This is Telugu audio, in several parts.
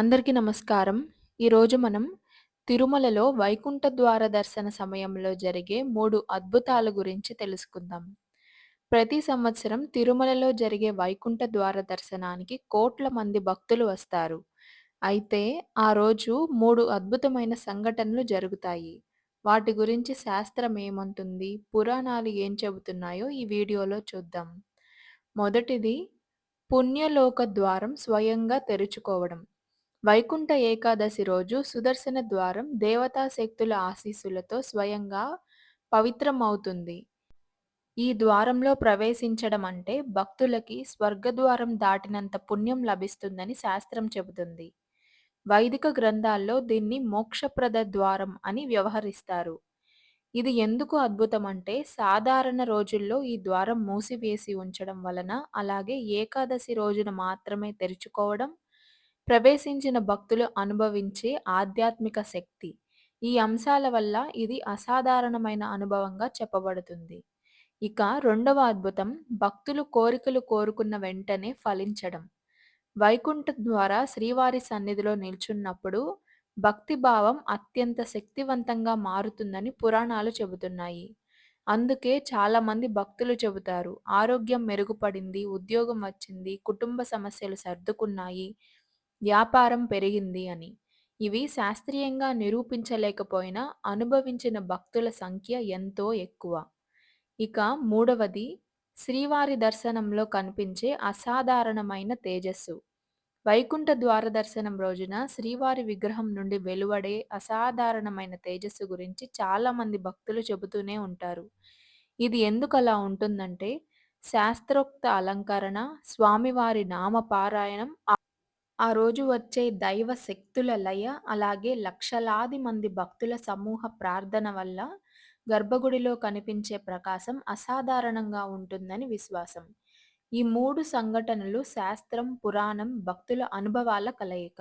అందరికీ నమస్కారం. ఈరోజు మనం తిరుమలలో వైకుంఠ ద్వార దర్శన సమయంలో జరిగే మూడు అద్భుతాల గురించి తెలుసుకుందాం. ప్రతి సంవత్సరం తిరుమలలో జరిగే వైకుంఠ ద్వార దర్శనానికి కోట్ల మంది భక్తులు వస్తారు. అయితే ఆ రోజు మూడు అద్భుతమైన సంఘటనలు జరుగుతాయి. వాటి గురించి శాస్త్రం ఏమంటుంది? పురాణాలు ఏం చెబుతున్నాయో ఈ వీడియోలో చూద్దాం. మొదటిది పుణ్యలోక ద్వారం స్వయంగా తెరుచుకోవడం. వైకుంఠ ఏకాదశి రోజు సుదర్శన ద్వారం దేవతా శక్తుల ఆశీస్సులతో స్వయంగా పవిత్రమవుతుంది. ఈ ద్వారంలో ప్రవేశించడం అంటే భక్తులకి స్వర్గద్వారం దాటినంత పుణ్యం లభిస్తుందని శాస్త్రం చెబుతుంది. వైదిక గ్రంథాల్లో దీన్ని మోక్షప్రద ద్వారం అని వ్యవహరిస్తారు. ఇది ఎందుకు అద్భుతం అంటే సాధారణ రోజుల్లో ఈ ద్వారం మూసివేసి ఉంచడం వలన, అలాగే ఏకాదశి రోజున మాత్రమే తెరుచుకోవడం, ప్రవేశించిన భక్తులు అనుభవించే ఆధ్యాత్మిక శక్తి. ఈ అంశాల వల్ల ఇది అసాధారణమైన అనుభవంగా చెప్పబడుతుంది. ఇక రెండవ అద్భుతం భక్తులు కోరికలు కోరుకున్న వెంటనే ఫలించడం. వైకుంఠ ద్వారా శ్రీవారి సన్నిధిలో నిల్చున్నప్పుడు భక్తి భావం అత్యంత శక్తివంతంగా మారుతుందని పురాణాలు చెబుతున్నాయి. అందుకే చాలామంది భక్తులు చెబుతారు ఆరోగ్యం మెరుగుపడింది, ఉద్యోగం వచ్చింది, కుటుంబ సమస్యలు సర్దుకున్నాయి, వ్యాపారం పెరిగింది అని. ఇవి శాస్త్రీయంగా నిరూపించలేకపోయినా అనుభవించిన భక్తుల సంఖ్య ఎంతో ఎక్కువ. ఇక మూడవది శ్రీవారి దర్శనంలో కనిపించే అసాధారణమైన తేజస్సు. వైకుంఠ ద్వార దర్శనం రోజున శ్రీవారి విగ్రహం నుండి వెలువడే అసాధారణమైన తేజస్సు గురించి చాలామంది భక్తులు చెబుతూనే ఉంటారు. ఇది ఎందుకలా ఉంటుందంటే శాస్త్రోక్త అలంకరణ, స్వామివారి నామ పారాయణం, ఆ రోజు వచ్చే దైవ శక్తుల లయ, అలాగే లక్షలాది మంది భక్తుల సమూహ ప్రార్థన వల్ల గర్భగుడిలో కనిపించే ప్రకాశం అసాధారణంగా ఉంటుందని విశ్వాసం. ఈ మూడు సంఘటనలు శాస్త్రం, పురాణం, భక్తుల అనుభవాల కలయిక.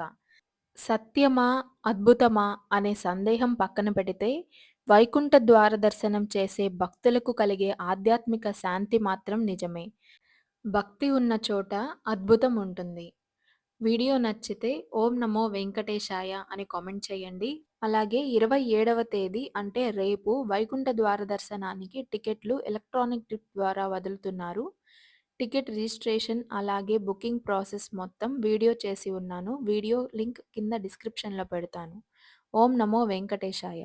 సత్యమా? అద్భుతమా? అనే సందేహం పక్కన పెడితే వైకుంఠ ద్వార దర్శనం చేసే భక్తులకు కలిగే ఆధ్యాత్మిక శాంతి మాత్రం నిజమే. భక్తి ఉన్న చోట అద్భుతం ఉంటుంది. వీడియో నచ్చితే ఓం నమో వెంకటేశాయ అని కామెంట్ చేయండి. అలాగే ఇరవై ఏడవ తేదీ అంటే రేపు వైకుంఠ ద్వార దర్శనానికి టికెట్లు ఎలక్ట్రానిక్ ట్రిప్ ద్వారా వదులుతున్నారు. టికెట్ రిజిస్ట్రేషన్ అలాగే బుకింగ్ ప్రాసెస్ మొత్తం వీడియో చేసి ఉన్నాను. వీడియో లింక్ కింద డిస్క్రిప్షన్‌లో పెడతాను. ఓం నమో వెంకటేశాయ.